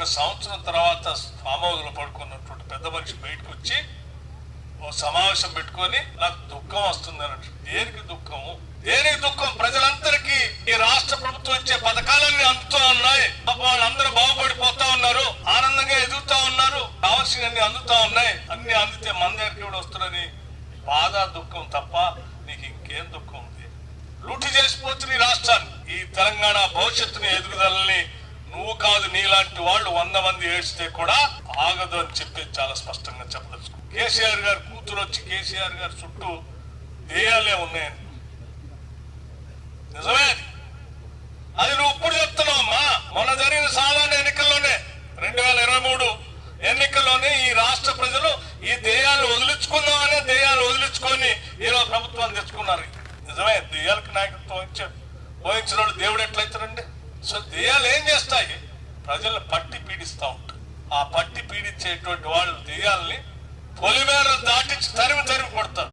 ఒక సంవత్సరం తర్వాత లో పడుకున్నటువంటి పెద్ద మనిషి బయటకు వచ్చి ఓ సమావేశం పెట్టుకొని నాకు దుఃఖం వస్తుంది అన్నట్టు. దేనికి దుఃఖము దేనికి దుఃఖం? ప్రజలందరికీ ఈ రాష్ట్ర ప్రభుత్వం ఇచ్చే పథకాలన్నీ అందుతూ ఉన్నాయి. వాళ్ళందరూ బాగుపడిపోతా ఉన్నారు. ఆనందంగా ఎదుగుతా ఉన్నారు. కావాల్సినవి అందుతా ఉన్నాయి. అన్ని అందితే మన దగ్గరికి కూడా వస్తున్నారని బాధ దుఃఖం తప్ప నీకు ఇంకేం దుఃఖం ఉంది? లూటి చేసిపోతుంది ఈ రాష్ట్రాన్ని. ఈ తెలంగాణ భవిష్యత్తుని ఎదుగుదలని నువ్వు కాదు నీలాంటి వాళ్ళు వంద మంది ఏడ్చితే కూడా ఆగదు అని చెప్పి చాలా స్పష్టంగా చెప్పదలుచుకో. కేసీఆర్ గారు కూతురు వచ్చి కేసీఆర్ గారు చుట్టూ దేయాలే ఉన్నాయని. నిజమే అది. అది నువ్వు ఇప్పుడు చెప్తున్నావమ్మా మొన్న జరిగిన సాధారణ ఎన్నికల్లోనే రెండు వేల ఇరవై మూడు ఎన్నికల్లోనే ఈ రాష్ట్ర ప్రజలు ఈ దేయాలు వదిలించుకుందామనే దేయాలు వదిలించుకొని ఈరోజు ప్రభుత్వాన్ని తెచ్చుకున్నారు. నిజమే దెయ్యాలకు నాయకత్వం వహించాడు వహించిన దేవుడు ఎట్లయితారండి సో దెయ్యాలు ఏం చేస్తాయి? ప్రజల్ని పట్టి పీడిస్తూ ఉంటారు ఆ పట్టి పీడించేటువంటి వాళ్ళు దెయ్యాలని పొలిమేర దాటించి తరిమి తరిమి కొడతారు.